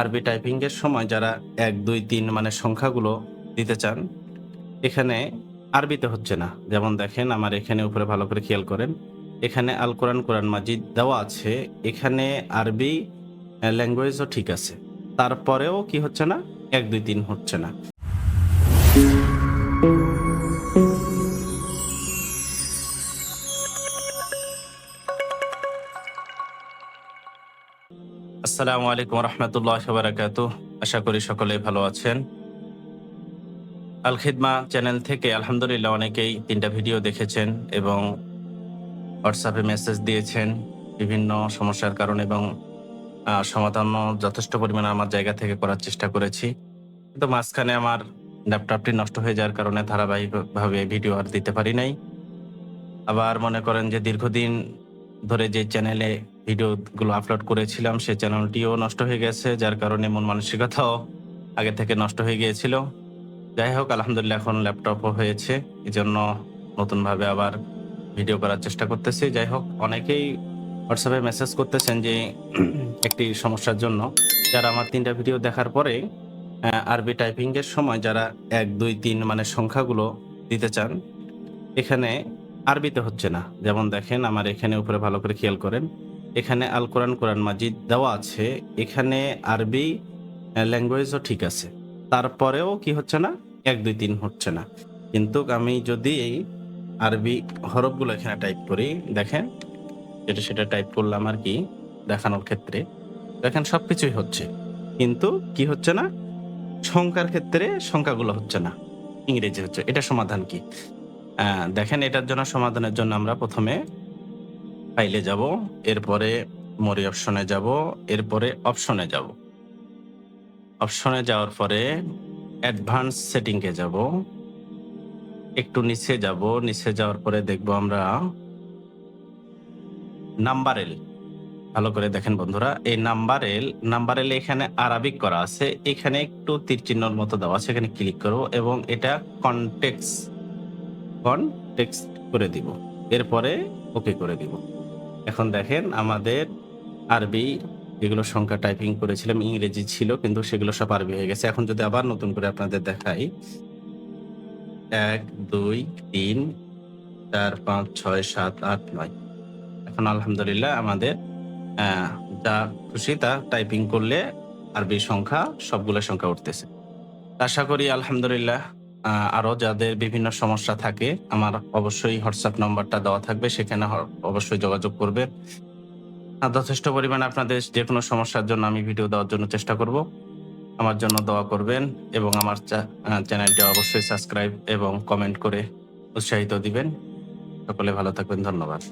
আরবি টাইপিংয়ের সময় যারা এক, দুই, তিন মানে সংখ্যাগুলো দিতে চান, এখানে আরবিতে হচ্ছে না। যেমন দেখেন, আমার এখানে উপরে ভালো করে খেয়াল করেন, এখানে আল কোরআন কোরআন মাজিদ দেওয়া আছে, এখানে আরবি ল্যাঙ্গুয়েজও ঠিক আছে। তারপরেও কি হচ্ছে না? এক, দুই, তিন হচ্ছে না। আসসালামু আলাইকুম রহমতুল্লাহ বারাকাতু আশা করি সকলে ভালো আছেন। আল খিদমা চ্যানেল থেকে আলহামদুলিল্লাহ অনেকেই তিনটা ভিডিও দেখেছেন এবং হোয়াটসঅ্যাপে মেসেজ দিয়েছেন বিভিন্ন সমস্যার কারণে এবং সমাধানও যথেষ্ট পরিমাণে আমার জায়গা থেকে করার চেষ্টা করেছি। কিন্তু মাঝখানে আমার ল্যাপটপটি নষ্ট হয়ে যাওয়ার কারণে ধারাবাহিকভাবে ভিডিও আর দিতে পারি নাই। আবার মনে করেন যে দীর্ঘদিন ধরে যে চ্যানেলে ভিডিওগুলো আপলোড করেছিলাম সেই চ্যানেলটিও নষ্ট হয়ে গেছে, যার কারণে মন মানসিকতাও আগে থেকে নষ্ট হয়ে গিয়েছিল। যাই হোক, আলহামদুলিল্লাহ এখন ল্যাপটপও হয়েছে এই জন্য নতুনভাবে আবার ভিডিও করার চেষ্টা করতেছি। যাই হোক, অনেকেই হোয়াটসঅ্যাপে মেসেজ করতেছেন যে, একটি সমস্যার জন্য। যারা আমার তিনটা ভিডিও দেখার পরে আরবি টাইপিংয়ের সময় যারা এক, দুই, তিন মানে সংখ্যাগুলো দিতে চান, এখানে আরবিতে হচ্ছে না। যেমন দেখেন, আমার এখানে উপরে ভালো করে খেয়াল করেন। এখানে আল কোরআন কোরআন মাজিদ দেওয়া আছে। এখানে আরবি ল্যাঙ্গুয়েজও ঠিক আছে। তারপরেও কি হচ্ছে না? এক, দুই, তিন হচ্ছে না। কিন্তু আমি যদি এই আরবি হরফগুলো এখানে টাইপ করি, দেখেন যেটা সেটা টাইপ করলাম আর কি দেখানোর ক্ষেত্রে। দেখেন সব কিছুই হচ্ছে। কিন্তু কি হচ্ছে না? সংখ্যার ক্ষেত্রে সংখ্যাগুলো হচ্ছে না। ইংরেজি হচ্ছে। এটা সমাধান কি? দেখেন, এটার জন্য সমাধানের জন্য আমরা প্রথমে ফাইলে যাব, এরপরে মরি অপশনে যাব, এরপরে অপশনে যাব। অপশনে যাওয়ার পরে অ্যাডভান্স সেটিংয়ে যাব। একটু নিচে যাব, নিচে যাওয়ার পরে দেখব আমরা নাম্বার এল। ভালো করে দেখেন বন্ধুরা, এই নাম্বার এল নাম্বার এল এখানে আরবিক করা আছে, এখানে একটু তীর চিহ্নর মতো দেওয়া আছে, এখানে ক্লিক করব এবং এটা কনটেক্স কনটেক্সট করে দিব। এরপরে ওকে করে দিব। এখন দেখেন আমাদের আরবি যেগুলো সংখ্যা টাইপিং করেছিলাম, ইংরেজি ছিল, কিন্তু সেগুলো সব আরবি হয়ে গেছে। এখন যদি আবার নতুন করে আপনাদের দেখাই, এক, দুই, তিন, চার, পাঁচ, ছয়, সাত, আট, নয়। এখন আলহামদুলিল্লাহ আমাদের যা খুশি তা টাইপিং করলে আরবি সংখ্যা সবগুলো সংখ্যা উঠতেছে। আশা করি আলহামদুলিল্লাহ আহ, আরও যাদের বিভিন্ন সমস্যা থাকে আমার অবশ্যই হোয়াটসঅ্যাপ নম্বরটা দেওয়া থাকবে সেখানে অবশ্যই যোগাযোগ করবে। যথেষ্ট পরিমাণে আপনাদের যে কোনো সমস্যার জন্য আমি ভিডিও দেওয়ার জন্য চেষ্টা করব। আমার জন্য দোয়া করবেন এবং আমার চ্যানেলটি অবশ্যই সাবস্ক্রাইব এবং কমেন্ট করে উৎসাহিত দিবেন। সকলে ভালো থাকবেন ধন্যবাদ।